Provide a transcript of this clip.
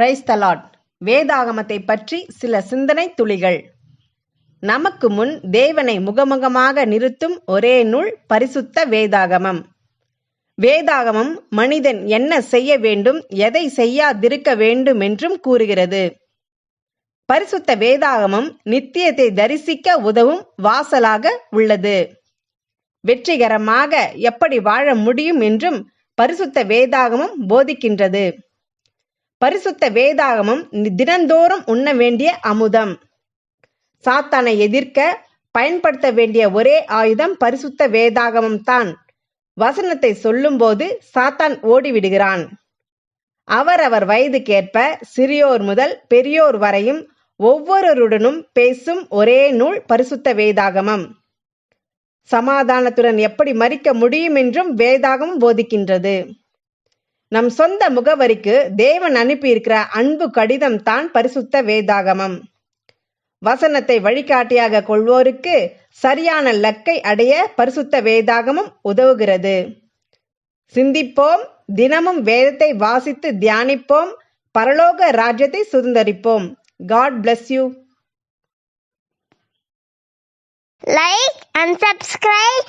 Price தலாட் வேதாகமத்தை பற்றி சில சிந்தனை துளிகள். நமக்கு முன் தேவனை முகமுகமாக நிறுத்தும் ஒரே நூல் பரிசுத்த வேதாகமம். வேதாகமம் மனிதன் என்ன செய்ய வேண்டும் எதை செய்யாதிருக்க வேண்டும் என்றும் கூறுகிறது. பரிசுத்த வேதாகமம் நித்தியத்தை தரிசிக்க உதவும் வாசலாக உள்ளது. வெற்றிகரமாக எப்படி வாழ முடியும் என்றும் பரிசுத்த வேதாகமம் போதிக்கின்றது. பரிசுத்த வேதாகமம் தினந்தோறும் உண்ண வேண்டிய அமுதம். சாத்தானை எதிர்க்க பயன்படுத்த வேண்டிய ஒரே ஆயுதம் பரிசுத்த வேதாகமம் தான். வசனத்தை சொல்லும்போது சாத்தான் ஓடிவிடுகிறான். அவரவர் வயதுக்கேற்ப சிறியோர் முதல் பெரியோர் வரையும் ஒவ்வொருவருடனும் பேசும் ஒரே நூல் பரிசுத்த வேதாகமம். சமாதானத்துடன் எப்படி மறிக்க முடியும் என்றும் வேதாகமம் போதிக்கின்றது. நம் சொந்த முகவரிக்கு தேவன் அனுப்பியிருக்கிற அன்பு கடிதம் தான் பரிசுத்த வேதாகமம். வசனத்தை வழிகாட்டியாக கொள்வோருக்கு சரியான லக்கை அடைய பரிசுத்த வேதாகமம் உதவுகிறது. சிந்திப்போம் தினமும் வேதத்தை வாசித்து தியானிப்போம் பரலோக ராஜ்யத்தை சுதந்தரிப்போம். God bless you like and subscribe.